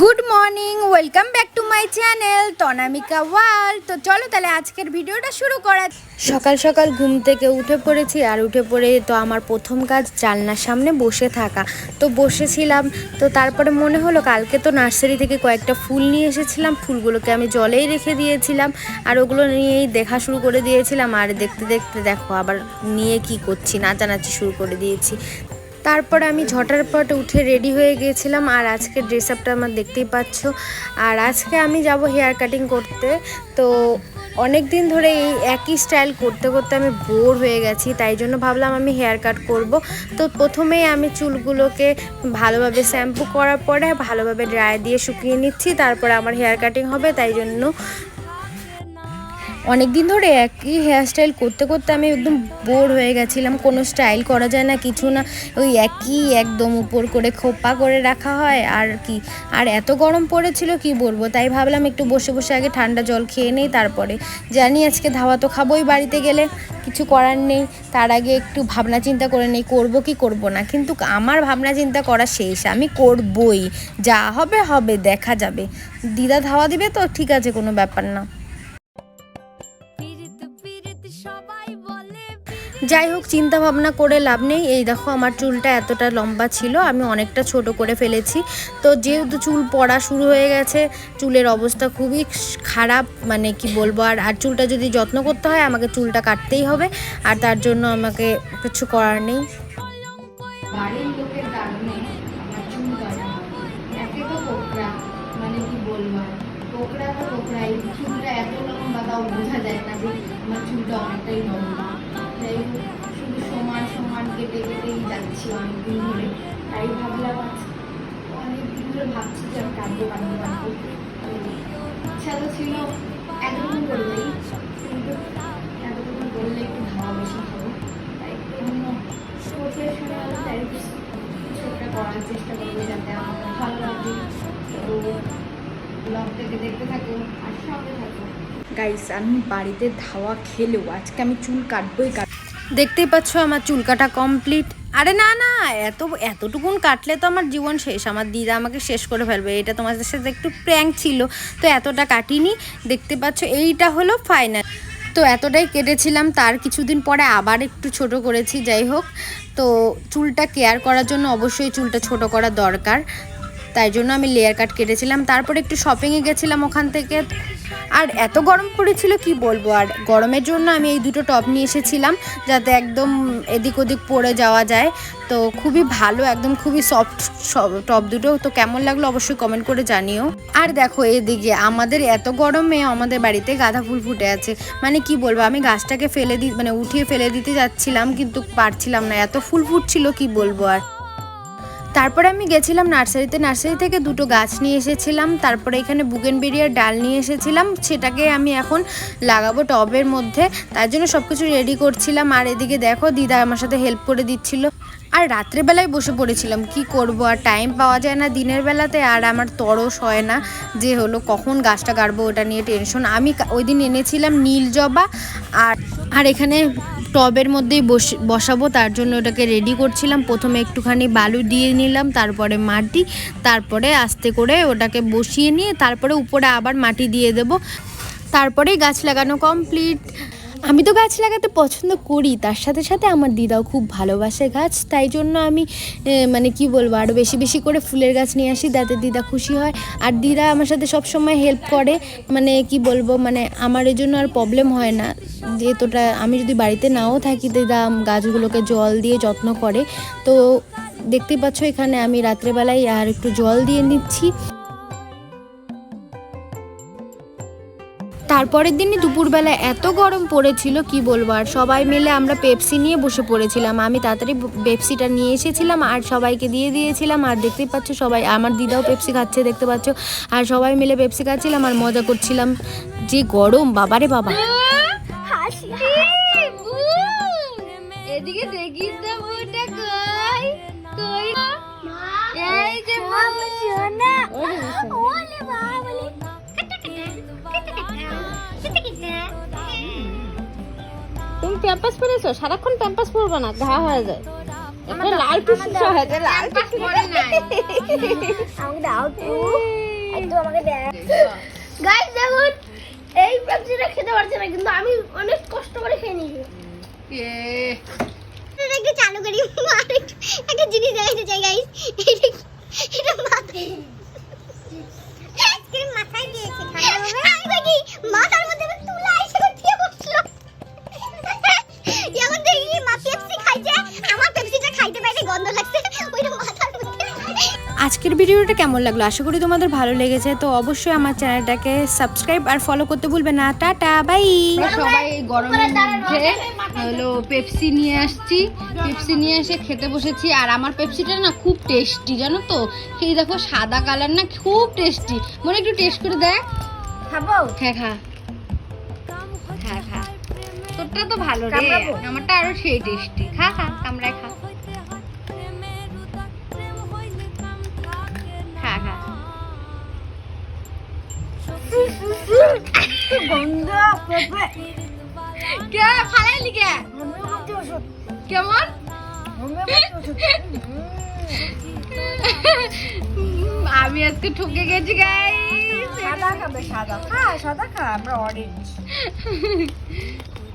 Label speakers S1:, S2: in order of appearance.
S1: Good morning welcome back to my channel Tanamika world তো চলো তাহলে আজকের ভিডিওটা শুরু করা সকাল সকাল ঘুম থেকে উঠে পড়েছি আর উঠে পড়ে তো আমার প্রথম কাজ জানলার সামনে বসে থাকা। তো বসেছিলাম, তো তারপরে মনে হলো কালকে তো নার্সারি থেকে কয়েকটা ফুল নিয়ে এসেছিলাম, ফুলগুলোকে আমি জলেই রেখে দিয়েছিলাম আর ওগুলো নিয়েই দেখা শুরু করে দিয়েছিলাম আর দেখতে দেখতে দেখো আবার নিয়ে কি করছি নাচানাচি শুরু করে দিয়েছি। তারপরে আমি ঝটার পট উঠে রেডি হয়ে গিয়েছিলাম, আর আজকে ড্রেস আপটা আমার দেখতেই পাচ্ছ। আর আজকে আমি যাব হেয়ার কাটিং করতে। তো অনেক দিন ধরে এই একই স্টাইল করতে করতে আমি বোর হয়ে গেছি, তাই জন্য ভাবলাম আমি হেয়ার কাট করব। তো প্রথমেই আমি চুলগুলোকে ভালোভাবে শ্যাম্পু করার পরে ভালোভাবে ড্রাই দিয়ে শুকিয়ে নিচ্ছি, তারপরে আমার হেয়ার কাটিং হবে, তাই জন্য অনেক দিন ধরে একই হেয়ারস্টাইল করতে করতে আমি একদম বোর হয়ে গেছিলাম। কোনো স্টাইল করা যায় না, কিছু না। ওই একই একদম উপর করে খোপা করে রাখা হয়। আর কি? আর এত গরম পড়েছিল, কি বলব? তাই ভাবলাম একটু বসে বসে আগে ঠান্ডা জল খেয়ে নেই, তারপরে জানি আজকে ধাওয়া তো খাবোই বাড়িতে গেলে, কিছু করার নেই। তার আগে একটু ভাবনা চিন্তা করে নেই, করব কি করব না? কিন্তু আমার ভাবনা চিন্তা করা শেষ। আমি করবই। যা হবে হবে, দেখা যাবে। দিদা ধাওয়া দিবে তো? ঠিক আছে, কোনো ব্যাপার না। যাই হোক চিন্তা ভাবনা করে লাভ নেই। এই দেখো, আমার চুলটা এতটা লম্বা ছিল, আমি অনেকটা ছোট করে ফেলেছি। তো যেহেতু চুল পড়া শুরু হয়ে গেছে, চুলের অবস্থা খুবই খারাপ মানে কি বলব, আর আর চুলটা যদি যত্ন করতে হয়, আমাকে চুলটা কাটতেই হবে, আর তার জন্য আমাকে কিছু করার নেই। মানে চুলটা অনেকটাই লম্বা। শুধু সমান সমান কেটে কেটেই যাচ্ছি অনেকদিন ধরে। তাই ভাবলাম অনেকদিন ধরে ভাবছি যে আমি কাটবো কাটবো তো ইচ্ছা তো ছিল করলেই কিন্তু করলে একটু বেশি হবে। তাই একটা করার চেষ্টা যাতে আমার ভালো লাগে। তো গাইস আমি বাড়িতে ধাওয়া খেলেও আজকে আমি চুল কাটবোই কাট দেখতেই পাচ্ছ আমার চুল কাটা কমপ্লিট আরে না না, এত, এতটুকুন কাটলে তো আমার জীবন শেষ। আমার দিদা আমাকে শেষ করে ফেলবে। এটা তোমাদের সাথে একটু প্র্যাঙ্ক ছিল। তো এতটা কাটিনি। দেখতে পাচ্ছ এইটা হলো ফাইনাল তো এতটাই কেটেছিলাম। তার কিছুদিন পরে আবার একটু ছোট করেছি, যাই হোক। তো চুলটা কেয়ার করার জন্য অবশ্যই চুলটা ছোট করা দরকার। তাই জন্য আমি লেয়ার কাট কেটেছিলাম। তারপরে একটু শপিংয়ে গেছিলাম ওখান থেকে। আর এত গরম পড়েছিল, কি বলব? আর গরমের জন্য আমি এই দুটো টপ নিয়ে এসেছিলাম, যাতে একদম এদিক ওদিক পরে যাওয়া যায়। তো খুবই ভালো, একদম খুবই সফট টপ দুটো। তো কেমন লাগল অবশ্যই কমেন্ট করে জানিও। আর দেখো, এদিকে আমাদের এত গরমে আমাদের বাড়িতে গাঁদা ফুল ফুটে আছে। মানে কি বলব, আমি গাছটাকে ফেলে দি মানে উঠিয়ে ফেলে দিতে যাচ্ছিলাম, কিন্তু পারছিলাম না। এত ফুল ফুটছিল, কি বলব আর। তারপরে আমি গেছিলাম নার্সারিতে, নার্সারি থেকে দুটো গাছ নিয়ে এসেছিলাম, তারপরে এখানে বুগেন বুগেনবেরিয়ার ডাল নিয়ে এসেছিলাম, সেটাকে আমি এখন লাগাবো টবের মধ্যে, তার জন্য সব কিছু রেডি করছিলাম, আর এদিকে দেখো দিদা আমার সাথে হেল্প করে দিচ্ছিল। আর রাত্রেবেলায় বসে পড়েছিলাম, কি করব আর টাইম পাওয়া যায় না দিনের বেলাতে, আর আমার তরস হয় না যে হলো কখন গাছটা গাড়বো ওটা নিয়ে টেনশন আমি ওই দিন এনেছিলাম নীল জবা, আর আর এখানে টবের মধ্যেই বসে, বসাবো, তার জন্য ওটাকে রেডি করছিলাম। প্রথমে একটুখানি বালু দিয়ে নিলাম, তারপরে মাটি, তারপরে আস্তে করে ওটাকে বসিয়ে নিয়ে তারপরে উপরে আবার মাটি দিয়ে দেব। তারপরেই গাছ লাগানো কমপ্লিট আমি তো গাছ লাগাতে পছন্দ করি, তার সাথে সাথে আমার দিদাও খুব ভালোবাসে গাছ, তাই জন্য আমি মানে কি বলব আরও বেশি বেশি করে ফুলের গাছ নিয়ে আসি, যাতে দিদা খুশি হয়। আর দিদা আমার সাথে সব সময় হেল্প করে মানে কি বলব মানে আমার এই জন্য আর প্রবলেম হয় না। যেহেতুটা আমি যদি বাড়িতে নাও থাকি দিদা গাছগুলোকে জল দিয়ে যত্ন করে। তো দেখতেই পাচ্ছ এখানে আমি রাত্রেবেলায় আর একটু জল দিয়ে নিচ্ছি। তারপরের দিনই দুপুরবেলা এত গরম পড়েছিল, কি বলব? আর সবাই মিলে আমরা পেপসি নিয়ে বসে পড়েছিলাম। আমি তাড়াতাড়ি পেপসিটা নিয়ে এসেছিলাম আর সবাইকে দিয়ে দিয়েছিলাম। আর দেখতেই পাচ্ছ সবাই, আমার দিদাও পেপসি খাচ্ছে, দেখতে পাচ্ছ? আর সবাই মিলে পেপসি খাচ্ছিলাম আর মজা করছিলাম। যে গরম, বাবারে বাবা!
S2: এদিকে দেখি তো ওটা কই? কই এই যে বাবা সোনা ওলে বাবা
S3: তুমি প্যাম্পাস পরেছো সারাক্ষণ প্যাম্পাস পরবে না ঘা হয়ে যায়। একটা লাল টুসু হয়ে যায় লাল টুসু
S2: আমি দাও তো কিন্তু আমাকে দেয়। গাইস দেখুন এই পেপসিটা খেতে পারছে না কিন্তু আমি অনেক কষ্ট করে খেয়ে নিয়েছি। একটু চালু করি একটা জিনিস দেখাইতে চাই গাইস এটা মাথায় মাথায় দিয়েছে মাথার মধ্যে তুলা
S1: আজকের ভিডিওটা কেমন লাগল? আশা করি তোমাদের ভালো লেগেছে। তো অবশ্যই আমার চ্যানেলটাকে সাবস্ক্রাইব আর ফলো করতে ভুলবে না। Tata bye.
S3: সবাই এই গরমের মধ্যে হলো পেপসি নিয়ে আসছি। পেপসি নিয়ে এসে খেতে বসেছি। আর আমার পেপসিটা না খুব টেস্টি জানো তো? এই দেখো সাদা কালার না খুব টেস্টি মনে একটু টেস্ট করে দেখ।
S2: খাব?
S3: হ্যাঁ খা। খা খা। তোরটা তো ভালো রে। আমারটা আরও সেই টেস্টি খা খা কামড়ায় খা। কে? ফালাইলি কে? কেমন? আমি আজকে ঠকে গেছি গাই
S2: সাদা খাবে সাদা। খা সাদা খা আমরা অরেঞ্জ